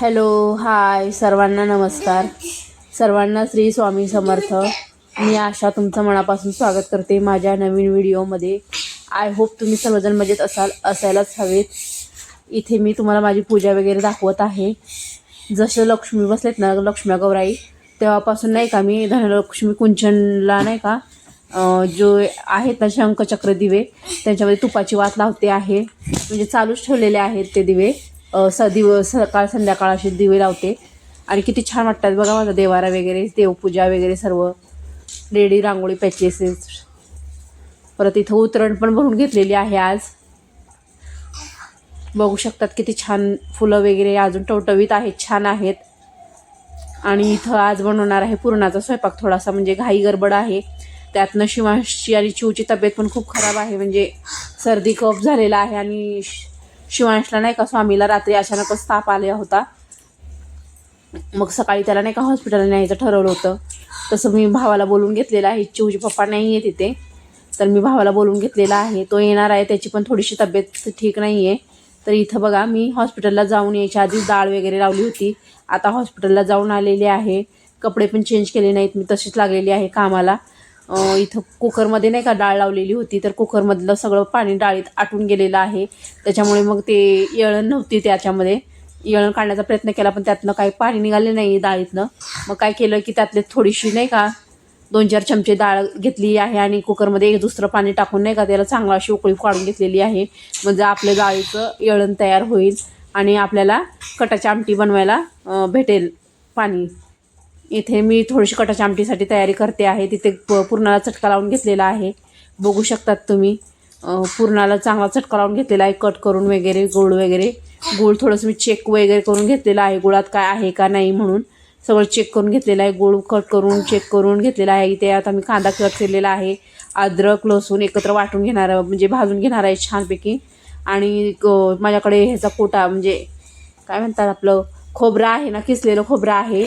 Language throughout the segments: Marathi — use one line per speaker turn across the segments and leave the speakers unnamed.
हॅलो हाय सर्वांना नमस्कार. सर्वांना श्री स्वामी समर्थ. मी आशा तुमचं मनापासून स्वागत करते माझ्या नवीन व्हिडिओमध्ये. आय होप तुम्ही सर्वजण मजेत असाल असायलाच हवेत. इथे मी तुम्हाला माझी पूजा वगैरे दाखवत आहे. जसं लक्ष्मी बसलेत ना लक्ष्म्या गौराई तेव्हापासून नाही का मी धनलक्ष्मी कुंचनला नाही का जो आहेत ना शंखचक्र दिवे त्यांच्यामध्ये तुपाची वात लावते आहे. म्हणजे चालूच ठेवलेले आहेत ते दिवे. सदिव स दिव सकाळ संध्याकाळ असे दिवे लावते. आणि किती छान वाटतात बघा माझा देवारा वगैरे देवपूजा वगैरे सर्व. रेडी रांगोळी पॅचेसेस परत इथं उतरण पण भरून घेतलेली आहे आज. बघू शकतात किती छान फुलं वगैरे अजून टवटवीत आहेत छान आहेत. आणि इथं आज बनवणार आहे पुरणाचा स्वयंपाक थोडासा म्हणजे घाई गडबड आहे. त्यातनं शिवांशची आणि चिवची तब्येत पण खूप खराब आहे म्हणजे सर्दी कफ झालेला आहे आणि शिवांशला नाही का स्वामीला रात्री अचानकच ताप आला होता. मग सकाळी त्याला नाही का हॉस्पिटलला न्यायचं ठरवलं होतं. तसं मी भावाला बोलून घेतलेलं आहे. चिवजी पप्पा नाही आहे तिथे. तर मी भावाला बोलून घेतलेला आहे. तो येणार आहे त्याची पण थोडीशी तब्येत ठीक नाही आहे तर इथं बघा मी हॉस्पिटलला जाऊन यायच्या आधीच डाळ वगैरे लावली होती. आता हॉस्पिटलला जाऊन आलेली आहे. कपडे पण चेंज केले नाहीत. मी तशीच लागलेली आहे कामाला. इथं कुकरमध्ये नाही का डाळ लावलेली होती तर कुकरमधलं सगळं पाणी डाळीत आटून गेलेलं आहे. त्याच्यामुळे मग ते येळण नव्हती त्याच्यामध्ये. येळण काढण्याचा प्रयत्न केला पण त्यातनं काही पाणी निघाले नाही डाळीतनं. मग काय केलं की त्यातले थोडीशी नाही का दोन चार चमचे डाळ घेतली आहे आणि कुकरमध्ये एक दुसरं पाणी टाकून नाही का त्याला चांगला अशी उकळी काढून घेतलेली आहे. म्हणजे आपल्या डाळीचं येळण तयार होईल आणि आपल्याला कटाची आमटी बनवायला भेटेल पाणी. इथे मी थोडीशी कटाच्या आमटीसाठी तयारी करते आहे. तिथे प- पुरणाला चटका लावून घेतलेला आहे. बघू शकतात तुम्ही. पुरणाला चांगला चटका लावून घेतलेला आहे. कट करून वगैरे गोड वगैरे. गुळ थोडंसं मी चेक वगैरे करून घेतलेलं आहे. गुळात काय आहे का नाही म्हणून सगळं चेक करून घेतलेलं आहे. गोळ कट करून चेक करून घेतलेला आहे. इथे आता मी कांदा कट केलेला आहे. अद्रक लसूण एकत्र वाटून घेणार म्हणजे भाजून घेणार आहे छानपैकी. आणि माझ्याकडे ह्याचा कोटा म्हणजे काय म्हणतात आपलं खोबरं आहे ना किसलेलं खोबरं आहे.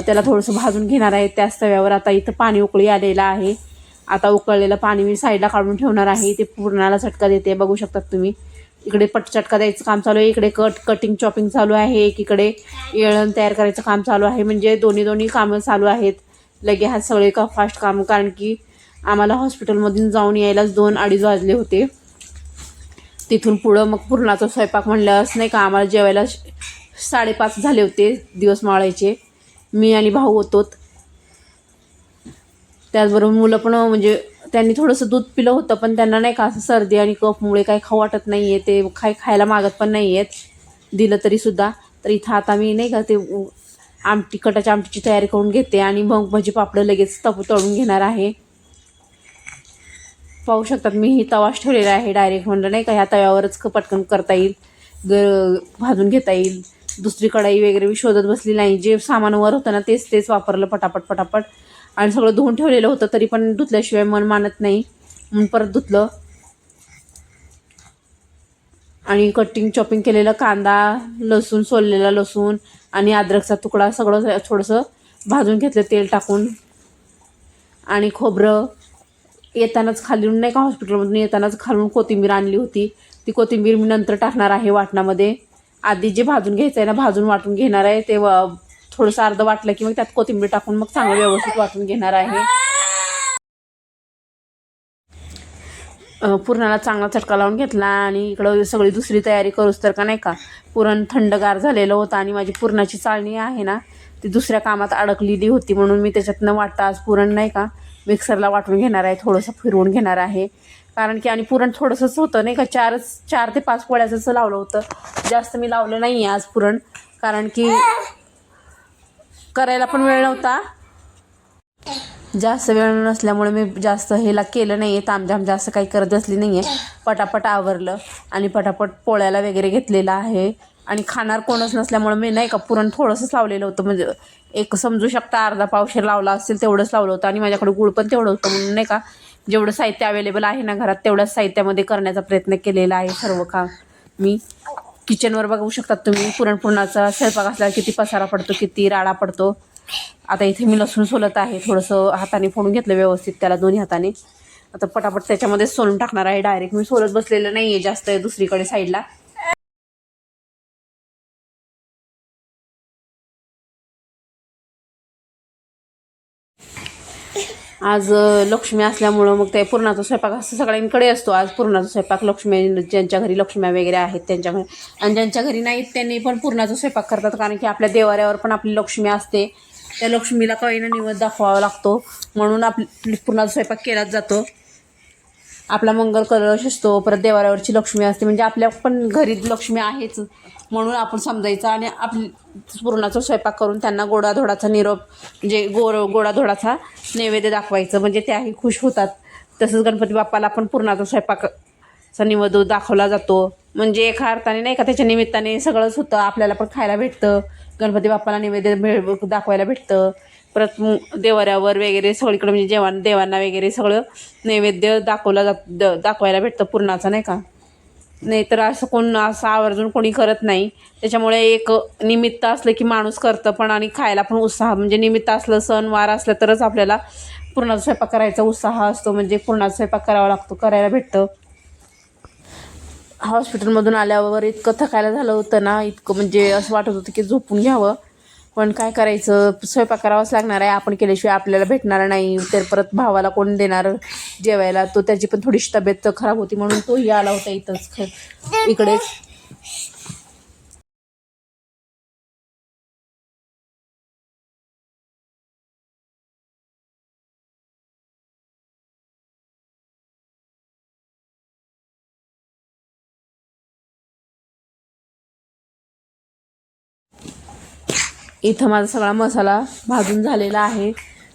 त्याला थोडंसं भाजून घेणार आहे. त्याच तव्यावर आता इथं पाणी उकळी आलेलं आहे. आता उकळलेलं पाणी मी साईडला काढून ठेवणार आहे. ते पुरणाला चटका देते. बघू शकतात तुम्ही. इकडे पट चटका द्यायचं काम चालू आहे. इकडे कट कटिंग चॉपिंग चालू आहे. एकीकडे येळण तयार करायचं काम चालू आहे. म्हणजे दोन्ही दोन्ही कामं चालू आहेत. लगे हा सगळे का फास्ट काम. कारण की आम्हाला हॉस्पिटलमधून जाऊन यायलाच दोन अडीच वाजले होते. तिथून पुढं मग पुरणाचा स्वयंपाक म्हणल्यास नाही का आम्हाला जेवायला साडेपाच झाले होते दिवस माळायचे. मी आणि भाऊ होतो त्याचबरोबर मुलं पण म्हणजे त्यांनी थोडंसं दूध पिलं होतं पण त्यांना नाही का असं सर्दी आणि कफमुळे काही खाऊ वाटत नाही आहे ते खाय खायला मागत पण नाही आहेत दिलं तरीसुद्धा तर इथं आता मी नाही का ते आमटी कटाच्या आमटीची तयारी करून घेते आणि मग भजी पापडं लगेच तप तळून घेणार आहे. पाहू शकतात मी ही तवाच ठेवलेला आहे. डायरेक्ट म्हणलं नाही का ह्या तव्यावरच पटकन करता येईल ग भाजून घेता येईल. दुसरी कढाई वगैरे मी शोधत बसली नाही. जे सामान वर होतं ना तेच तेच वापरलं पटापट पटापट. आणि सगळं धुवून ठेवलेलं होतं तरी पण धुतल्याशिवाय मन मानत नाही. म्हणून परत धुतलं. आणि कटिंग चॉपिंग केलेलं कांदा लसूण सोललेला लसूण आणि अद्रकचा तुकडा सगळं थोडंसं भाजून घेतलं तेल टाकून. आणि खोबरं येतानाच खालून नाही का हॉस्पिटलमधून येतानाच खालून कोथिंबीर आणली होती. ती कोथिंबीर मी नंतर टाकणार आहे वाटणामध्ये. आधी जे भाजून घ्यायचं आहे ना भाजून वाटून घेणार आहे. ते थोडंसं अर्ध वाटलं की मग त्यात कोथिंबीर टाकून मग चांगलं व्यवस्थित वाटून घेणार आहे. पुरणाला चांगला चटका लावून घेतला आणि इकडं सगळी दुसरी तयारी करूच तर का नाही का? पुरण थंडगार झालेलं होतं आणि माझी पुरणाची चाळणी आहे ना ती दुसऱ्या कामात अडकलेली होती म्हणून मी त्याच्यातनं वाटतं आज पुरण नाही का मिक्सरला वाटून घेणार आहे थोडंसं फिरवून घेणार आहे. कारण की आणि पुरण थोडंसंच होतं नाही का? चारच चार ते पाच पोळ्याचं लावलं होतं. जास्त मी लावलं नाही आहे आज पुरण कारण की करायला पण वेळ नव्हता. जास्त वेळ नसल्यामुळे मी जास्त हेला केलं नाही आहे तामझाम जास्त काही करत असली नाही आहे पटापट आवरलं आणि पटापट पोळ्याला वगैरे घेतलेलं आहे. आणि खाणार कोणच नसल्यामुळे मी नाही का पुरण थोडंसंच लावलेलं होतं. म्हणजे एक समजू शकता अर्धा पावशेर लावला असेल तेवढंच लावलं होतं आणि माझ्याकडे गुळ पण तेवढं होतं म्हणून नाही का? जेवढं साहित्य अवेलेबल आहे ना घरात तेवढ्याच साहित्यामध्ये करण्याचा प्रयत्न केलेला आहे सर्व काम. मी किचनवर बघू शकतात तुम्ही पुरणपुरणाचा स्वयंपाक असल्यावर किती पसारा पडतो किती राडा पडतो. आता इथे मी लसूण सोलत आहे थोडंसं हाताने फोडून घेतलं व्यवस्थित त्याला दोन्ही हाताने. आता पटापट त्याच्यामध्ये सोलून टाकणार आहे डायरेक्ट मी सोलत बसलेलं नाही आहे जास्त दुसरीकडे साईडला आज लक्ष्मी असल्यामुळं मग ते पुरणाचा स्वयंपाक असं सगळ्यांकडे असतो. आज पुरणाचा स्वयंपाक लक्ष्मी ज्यांच्या घरी लक्ष्म्या वगैरे आहेत त्यांच्या घरी. आणि ज्यांच्या घरी नाहीत त्यांनी पण पुरणाचा स्वयंपाक करतात. कारण की आपल्या देवाऱ्यावर पण आपली लक्ष्मी असते. त्या लक्ष्मीला काही ना निवड दाखवावा लागतो. म्हणून आपली पुरणाचा स्वयंपाक केलाच जातो. आपला मंगल कलश असतो परत देवाऱ्यावरची लक्ष्मी असते. म्हणजे आपल्या पण घरी लक्ष्मी आहेच म्हणून आपण समजायचं आणि आपली पुरणाचा स्वयंपाक करून त्यांना गोडाधोडाचा निरोप म्हणजे गोर गोडाधोडाचा नैवेद्य दाखवायचं. म्हणजे त्याही खुश होतात. तसंच गणपती बाप्पाला पण पुरणाचा स्वयंपाकचा निवेद दाखवला जातो. म्हणजे एका अर्थाने नाही का त्याच्या निमित्ताने सगळंच होतं. आपल्याला पण खायला भेटतं. गणपती बाप्पाला नैवेद्य भेट दाखवायला भेटतं. परत देवाऱ्यावर वगैरे सगळीकडे म्हणजे जेवण देवांना वगैरे सगळं नैवेद्य दाखवला जात द- दाखवायला भेटतं पुरणाचा नाही का? नाही तर असं कोण असं आवर्जून कोणी करत नाही. त्याच्यामुळे एक निमित्त असलं की माणूस करतं पण आणि खायला पण उत्साह म्हणजे निमित्त असलं सणवार असलं तरच आपल्याला पुरणाचा स्वयंपाक करायचा उत्साह असतो. म्हणजे पुरणाचा स्वयंपाक करावा लागतो करायला भेटतं. हॉस्पिटलमधून आल्यावर इतकं थकायला झालं होतं ना इतकं म्हणजे असं वाटत होतं की झोपून घ्यावं. पण काय करायचं? स्वयंपाक करावाच लागणार आहे. आपण केल्याशिवाय आपल्याला भेटणार नाही. तर परत भावाला कोण देणार जेवायला? तो त्याची पण थोडीशी तब्येत खराब होती म्हणून तोही आला होता इथंच. इकडेच. इथं माझा सगळा मसाला भाजून झालेला आहे.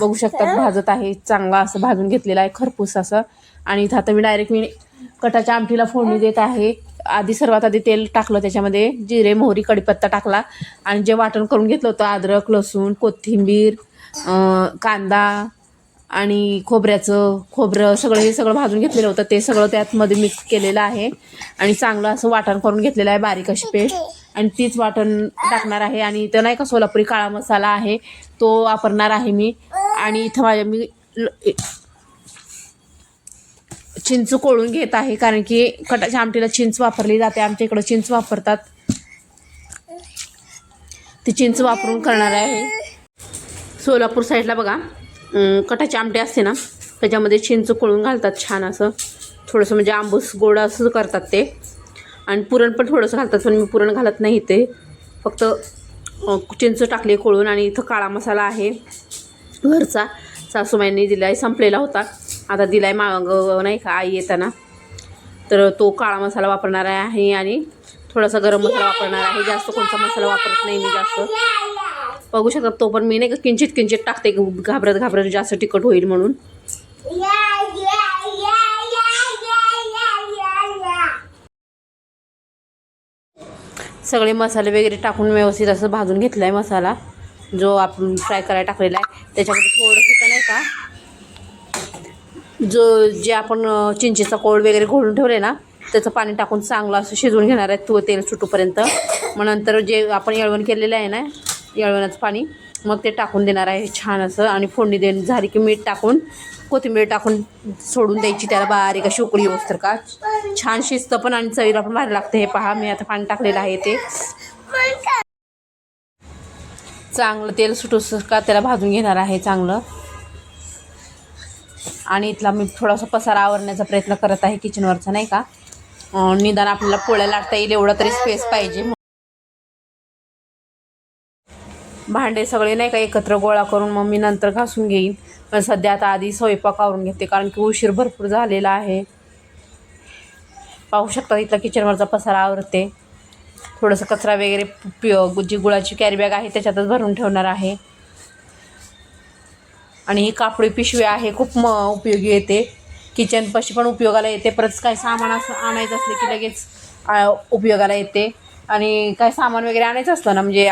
बघू शकतात भाजत आहे. चांगला असं भाजून घेतलेला आहे खरपूस असं. आणि इथं आता मी डायरेक्ट मी कटाच्या आमटीला फोडणी देत आहे. आधी सर्वात आधी तेल टाकलं त्याच्यामध्ये. जिरे मोहरी कडीपत्ता टाकला. आणि जे वाटण करून घेतलं होतं अद्रक लसूण कोथिंबीर कांदा आणि खोबऱ्याचं खोबरं सगळं हे सगळं भाजून घेतलेलं होतं. ते सगळं त्यातमध्ये मिक्स केलेलं आहे. आणि चांगलं असं वाटण करून घेतलेलं आहे बारीक अशी पेस्ट. आणि तीच वाटण टाकणार आहे. आणि इथं नाही का सोलापुरी काळा मसाला आहे तो वापरणार आहे मी. आणि इथं माझ्या मी चिंच कोळून घेत आहे कारण की कटाच्या आमटीला चिंच वापरली जाते. आमच्या इकडं चिंच वापरतात. ती चिंच वापरून करणार आहे. सोलापूर साईडला बघा कटाची आमटी असते ना त्याच्यामध्ये चिंच कोळून घालतात छान असं. थोडंसं म्हणजे आंबूस गोड असं करतात ते. आणि पुरण पण थोडंसं घालतात पण मी पुरण घालत नाही ते फक्त चिंच टाकली कोळून आणि इथं काळा मसाला आहे. घरचा. सासूबाईंनी दिला आहे संपलेला होता. आता दिला आहे माग नाही का आई येताना. तर तो काळा मसाला वापरणार आहे आणि थोडासा गरम मसाला वापरणार आहे. जास्त कोणता मसाला वापरत नाही मी जास्त. बघू शकतात तो पण मी नाही का किंचित किंचित टाकते. घाबरत घाबरत जास्त तिखट होईल म्हणून. सगळे मसाले वगैरे टाकून व्यवस्थित असं भाजून घेतला आहे मसाला. जो आपण फ्राय करायला टाकलेला आहे. त्याच्यामध्ये थोडंसं का नाही का जो जे आपण चिंचेचा कोळ वगैरे घोळून ठेवले ना त्याचं पाणी टाकून चांगलं असं शिजवून घेणार आहे. तो तेल सुटूपर्यंत. मग नंतर जे आपण येळवण केलेलं आहे ना येळवणाचं पाणी मग ते टाकून देणार आहे छान असं. आणि फोडणी दे झाली की मीठ टाकून कोथिंबीर टाकून सोडून द्यायची त्याला बारीक अशी उकळी येऊस तर का. छान शिजतं पण आणि चवीला पण भारी लागतं. हे पहा मी आता पाणी टाकलेलं आहे ते. चांगलं तेल सुटूस का त्याला भाजून घेणार आहे चांगलं. आणि इथला मी थोडासा पसारा आवरण्याचा प्रयत्न करत आहे किचनवरचा नाही का. निदान आपल्याला पोळ्या लाटता येईल एवढा तरी स्पेस पाहिजे. भांडे सगळे नाही का एकत्र गोळा करून मग मी नंतर घासून घेईन. पण सध्या आता आधी स्वयंपाक आवरून घेते कारण की उशीर भरपूर झालेला आहे. पाहू शकता इथला किचनवरचा पसारा आवरते. थोडंसं कचरा वगैरे पि- जी गुळाची कॅरीबॅग आहे त्याच्यातच भरून ठेवणार आहे. आणि ही कापडी पिशवी आहे खूप म उपयोगी येते. किचनपाशी पण उपयोगाला येते परत काय सामान असं आणायचं असलं की लगेच उपयोगाला येते. आणि काय सामान वगैरे आणायचं असलं ना म्हणजे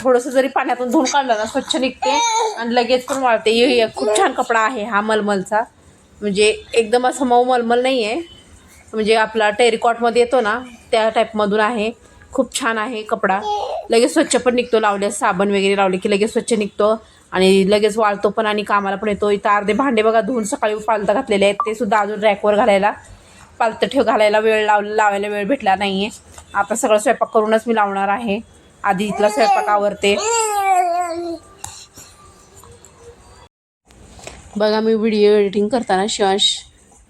थोडंसं जरी पाण्यातून धुवून काढलं ना स्वच्छ निघते आणि लगेच पण वाळते. हे- खूप छान कपडा आहे हा मलमलचा. म्हणजे एकदम असं मऊ मलमल नाही आहे म्हणजे आपला टेरिकॉटमध्ये येतो ना त्या टाईपमधून आहे. खूप छान आहे कपडा. लगेच स्वच्छ पण निघतो. लावल्यास साबण वगैरे लावले की लगेच स्वच्छ निघतो. आणि लगेच वाळतो पण आणि कामाला पण येतो. इथं अर्धे भांडे बघा धुवून सकाळी पालतं घातलेले आहेत. ते सुद्धा अजून रॅकवर घालायला. पालतं ठेव घालायला वेळ लाव लावायला वेळ भेटला नाही आहे आता सगळं स्वयंपाक करूनच मी लावणार आहे. आधी इथला स्वयंपाक आवरते. बघा मी व्हिडिओ एडिटिंग करताना शिवांश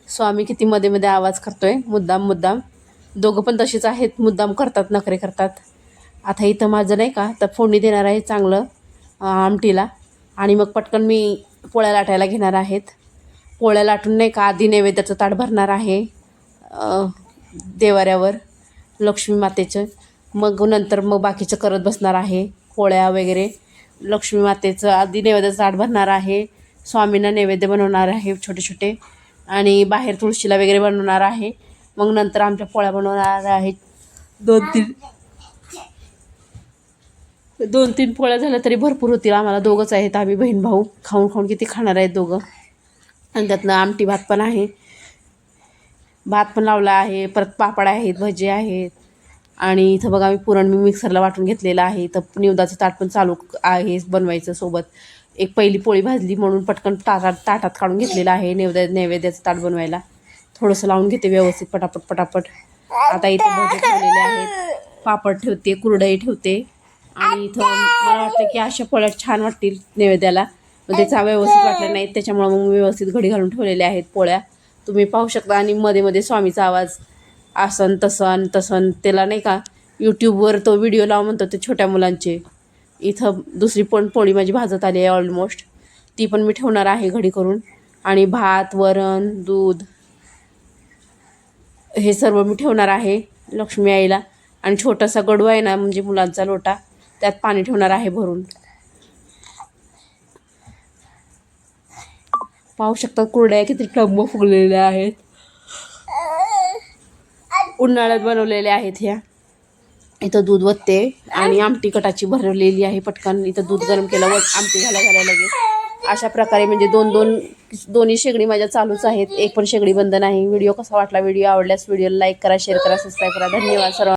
स्वामी किती मध्ये मध्ये आवाज करतोय. मुद्दाम मुद्दाम. दोघं पण तसेच आहेत. मुद्दाम करतात नखरे करतात. आता इथं माझं नाही का तर फोडणी देणार आहे चांगलं आमटीला. आणि मग पटकन मी पोळ्या लाटायला घेणार आहेत. पोळ्या लाटून नाही का आधी नैवेद्याचं ताट भरणार आहे देवाऱ्यावर लक्ष्मी मातेचं. मग नंतर मग बाकीचं करत बसणार आहे पोळ्या वगैरे. लक्ष्मी मातेचं आधी नैवेद्याचं ताट भरणार आहे स्वामींना नैवेद्य बनवणार आहे छोटे छोटे. आणि बाहेर तुळशीला वगैरे बनवणार आहे. मग नंतर आमच्या पोळ्या बनवणार आहेत. दोन तीन दोन तीन पोळ्या झाल्या तरी भरपूर होतील. आम्हाला दोघंच आहेत. आम्ही बहीण भाऊ. खाऊन खाऊन किती खाणार आहेत दोघं. आणि त्यातनं आमटी भात पण आहे. भात पण लावला आहे. परत पापड आहेत भजे आहेत. आणि इथं बघा मी पुरण मी मिक्सरला वाटून घेतलेलं आहे. तर निवदाचं ताट पण चालू आहे बनवायचं सोबत. एक पहिली पोळी भाजली म्हणून पटकन ताटात ताटात काढून घेतलेलं आहे नैवेद्या नैवेद्याचं ताट बनवायला. थोडंसं लावून घेते व्यवस्थित पटापट पटापट. आता इथे भजे ठेवलेले आहेत. पापड ठेवते कुरडई ठेवते. आणि इथं मला वाटतं की अशा पोळ्या छान वाटतील नैवेद्याला. म्हणजे त्याचा व्यवस्थित वाटलं नाहीत त्याच्यामुळं मग मी व्यवस्थित घडी घालून ठेवलेल्या आहेत पोळ्या. तुम्ही पाहू शकता आणि मध्ये मध्ये स्वामीचा आवाज. आसन तसन तसन त्याला नाही का यूट्यूबवर तो व्हिडिओ लाव म्हणतो ते छोट्या मुलांचे. इथं दुसरी पण पोळी माझी भाजत आली आहे ऑलमोस्ट ती पण मी ठेवणार आहे घडी करून. आणि भात वरण दूध हे सर्व मी ठेवणार आहे लक्ष्मी आईला. आणि छोटासा गडू आहे ना म्हणजे मुलांचा लोटा त्यात पाणी ठेवणार आहे भरून. पाहू शकता कुरड्या किती टंब फुगलेल्या आहेत. उन्हाळ्यात बनवलेल्या आहेत ह्या. इथं दूध वतते आणि आमटी कटाची भरलेली आहे पटकन. इथं दूध गरम केलं व आमटी घाला घालायला लागेल अशा प्रकारे म्हणजे दोन दोन दोन्ही शेगडी माझ्या चालूच आहेत. एक पण शेगडी बंद नाही. व्हिडिओ कसा वाटला? व्हिडिओ आवडल्यास व्हिडिओला लाईक करा शेअर करा सबस्क्राईब करा. धन्यवाद सर्व